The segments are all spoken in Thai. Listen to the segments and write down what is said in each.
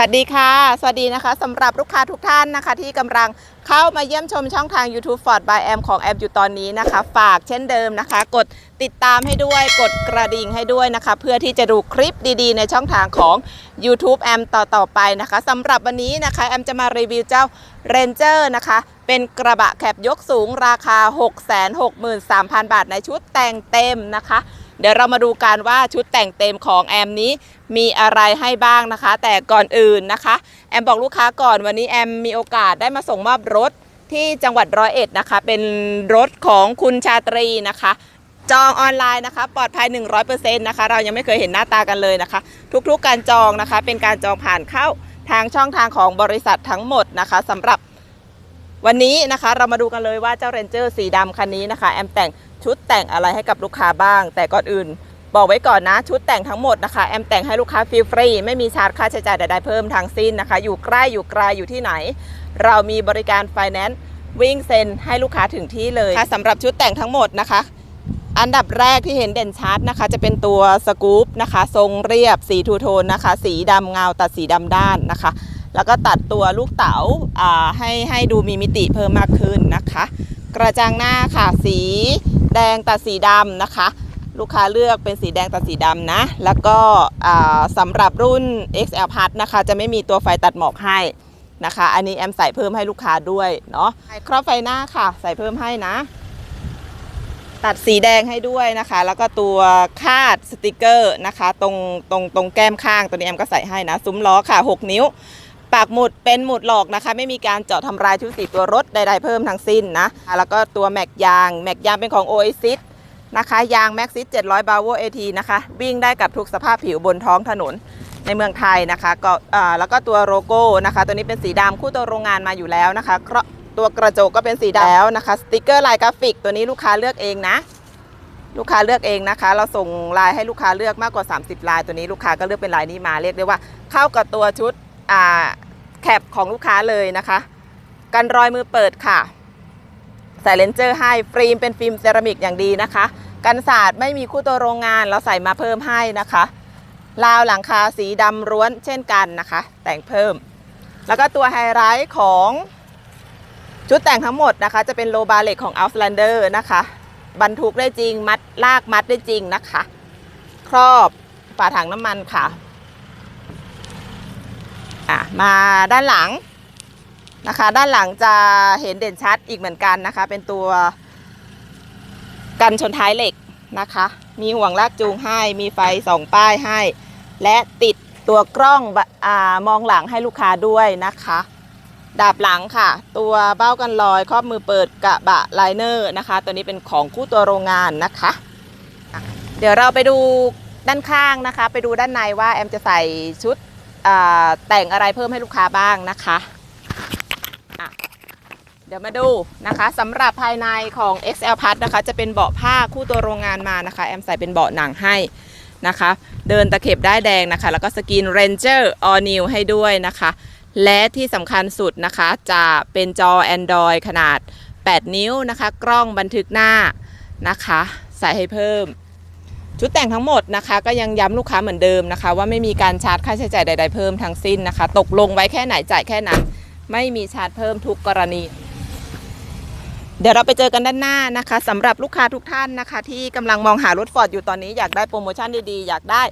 วัสดีค่ะ สวัสดีนะคะสำหรับลูกค้าทุกท่านนะคะ ที่กำลังเข้ามาเยี่ยมชมช่องทาง YouTube Ford by Am ของแอมอยู่ตอนนี้นะคะ ฝากเช่นเดิมนะคะ กดติดตามให้ด้วยกดกระดิ่งให้ด้วยนะคะ เพื่อที่จะดูคลิปดีๆ ในช่องทางของ YouTube แอมต่อๆไปนะคะสำหรับวันนี้นะคะแอมจะมารีวิวเจ้า Ranger นะคะ เป็นกระบะแคปยกสูงราคา 663,000 บาทในชุดแต่งเต็มนะคะ เดี๋ยวเรามาดูกันว่าชุดแต่งเต็มของแอมนี้มีอะไรให้บ้างนะคะ แต่ก่อนอื่นนะคะ แอมบอกลูกค้าก่อนวันนี้แอมมีโอกาสได้มาส่งมอบรถที่จังหวัดร้อยเอ็ดนะคะ เป็นรถของคุณชาตรีนะคะ จองออนไลน์นะคะ ปลอดภัย 100%นะคะ เรายังไม่เคยเห็นหน้าตากันเลยนะคะ ทุกๆการจองนะคะ เป็นการจองผ่านเข้าทางช่องทางของบริษัททั้งหมดนะคะสำหรับ วันนี้นะคะเรามาดูกันเลยว่าเจ้าเรนเจอร์สีดำคันนี้นะคะ แอมแต่งชุดแต่งอะไรให้กับลูกค้าบ้าง แต่ก่อนอื่น บอกไว้ก่อนนะ ชุดแต่งทั้งหมดนะคะ แอมแต่งให้ลูกค้าฟรีฟรีไม่มีชาร์จค่าใช้จ่ายใดๆเพิ่มทั้งสิ้นนะคะ อยู่ใกล้อยู่ไกลอยู่ที่ไหน เรามีบริการไฟแนนซ์วิ่งเซ็นให้ลูกค้าถึงที่เลยค่ะสำหรับชุดแต่งทั้งหมดนะคะ อันดับแรกที่เห็นเด่นชัดนะคะ จะเป็นตัวสกู๊ปนะคะ ทรงเรียบสีทูโทนนะคะ สีดำเงาตัดสีดำด้านนะคะ แล้วก็ตัดตัวลูกเต๋าอ่าให้ให้ดูมีมิติเพิ่มมากขึ้นนะคะ กระจังหน้าค่ะสีแดงตัดสีดำนะคะ ลูกค้าเลือกเป็นสีแดงตัดสีดำนะ แล้วก็สำหรับรุ่น XL Plus นะคะ จะไม่มีตัวไฟตัดหมอกให้นะคะ อันนี้แอมใส่เพิ่มให้ลูกค้าด้วยเนาะครอบไฟหน้าค่ะ ใส่เพิ่มให้นะ ตัดสีแดงให้ด้วยนะคะ แล้วก็ตัวคาดสติกเกอร์นะคะ ตรงตรงตรงแก้มข้างตัวนี้แอมก็ใส่ให้นะ ซุ้มล้อค่ะ 6 นิ้ว ปากหมุดเป็นหมุดหลอกนะคะ ไม่มีการเจาะทำลายชุดสีตัวรถใดๆเพิ่มทั้งสิ้นนะ แล้วก็ตัวแม็กยางแม็กยางเป็นของ Oasis นะคะ ยาง Maxis 700 b a v o AT นะคะ วิ่งได้กับทุกสภาพผิวบนท้องถนนในเมืองไทยนะคะก็แล้วก็ตัวโลโก้นะคะ ตัวนี้เป็นสีดำคู่ตัวโรงงานมาอยู่แล้วนะคะคตัวกระจกก็เป็นสีดำแล้วนะคะสติกเกอร์ลายกราฟิก ตัวนี้ลูกค้าเลือกเองนะ ลูกค้าเลือกเองนะคะ เราส่งลายให้ลูกค้าเลือกมากกว่า 30 ลาย ตัวนี้ลูกค้าก็เลือกเป็นลายนี้มาเรียกได้ว่า เข้ากับตัวชุด แคปของลูกค้าเลยนะคะ กันรอยมือเปิดค่ะใส่เลนเจอร์ให้ฟิล์มเป็นฟิล์มเซรามิกอย่างดีนะคะ กันสาดไม่มีคู่ตัวโรงงานเราใส่มาเพิ่มให้นะคะราวหลังคาสีดำร้วนเช่นกันนะคะ แต่งเพิ่ม แล้วก็ตัวไฮไลท์ของชุดแต่งทั้งหมดนะคะ จะเป็นโลบาเล็กของ Outlander นะคะ บรรทุกได้จริงมัดลากมัดได้จริงนะคะ ครอบฝาถังน้ำมันค่ะ อะมาด้านหลังนะคะ ด้านหลังจะเห็นเด่นชัดอีกเหมือนกันนะคะ เป็นตัวกันชนท้ายเหล็กนะคะ มีห่วงลากจูงให้มีไฟสองป้ายให้ และติดตัวกล้องอมองหลังให้ลูกค้าด้วยนะคะ ดาบหลังค่ะ ตัวเบ้ากันลอยครอบมือเปิดกระบะไลเนอร์นะคะ ตัวนี้เป็นของคู่ตัวโรงงานนะคะ เดี๋ยวเราไปดูด้านข้างนะคะ ไปดูด้านในว่าแอมจะใส่ชุด แต่งอะไรเพิ่มให้ลูกค้าบ้างนะคะะเดี๋ยวมาดูนะคะสำหรับภายในของ XL Plus นะคะจะเป็นเบาะผ้าคู่ตัวโรงงานมานะคะ แอมใส่เป็นเบาะหนังให้นะคะ เดินตะเข็บได้แดงนะคะ แล้วก็สกรีน Ranger All New ให้ด้วยนะคะ และที่สำคัญสุดนะคะ จะเป็นจอ Android ขนาด 8 นิ้วนะคะ กล้องบันทึกหน้านะคะ ใส่ให้เพิ่ม ชุดแต่งทั้งหมดนะคะก็ยังย้ำลูกค้าเหมือนเดิมนะคะ ว่าไม่มีการชาร์จค่าใช้จ่ายใด ๆ เพิ่มทั้งสิ้นนะคะ ตกลงไว้แค่ไหนจ่ายแค่นั้น ไม่มีชาร์จเพิ่มทุกกรณี เดี๋ยวเราไปเจอกันด้านหน้านะคะสำหรับลูกค้าทุกท่านนะคะ ที่กำลังมองหารถฟอร์ดอยู่ตอนนี้อยากได้โปรโมชั่นดีๆ อยากได้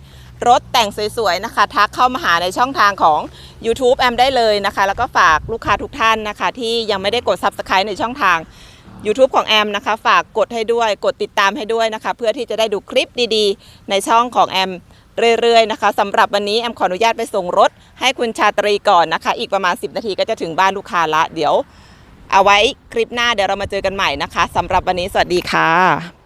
รถแต่งสวยๆนะคะ ทักเข้ามาหาในช่องทางของ YouTube แอมได้เลยนะคะ แล้วก็ฝากลูกค้าทุกท่านนะคะ ที่ยังไม่ได้กด Subscribe ในช่องทาง YouTube ของแอมนะคะ ฝากกดให้ด้วยกดติดตามให้ด้วยนะคะ เพื่อที่จะได้ดูคลิปดีๆ ในช่องของแอมเรื่อยๆนะคะสำหรับวันนี้แอมขออนุญาตไปส่งรถ ให้คุณชาตรีก่อนนะคะ อีกประมาณ 10 นาทีก็จะถึงบ้านลูกค้าละ เดี๋ยว เอาไว้คลิปหน้าเดี๋ยวเรามาเจอกันใหม่นะคะสำหรับวันนี้สวัสดีค่ะ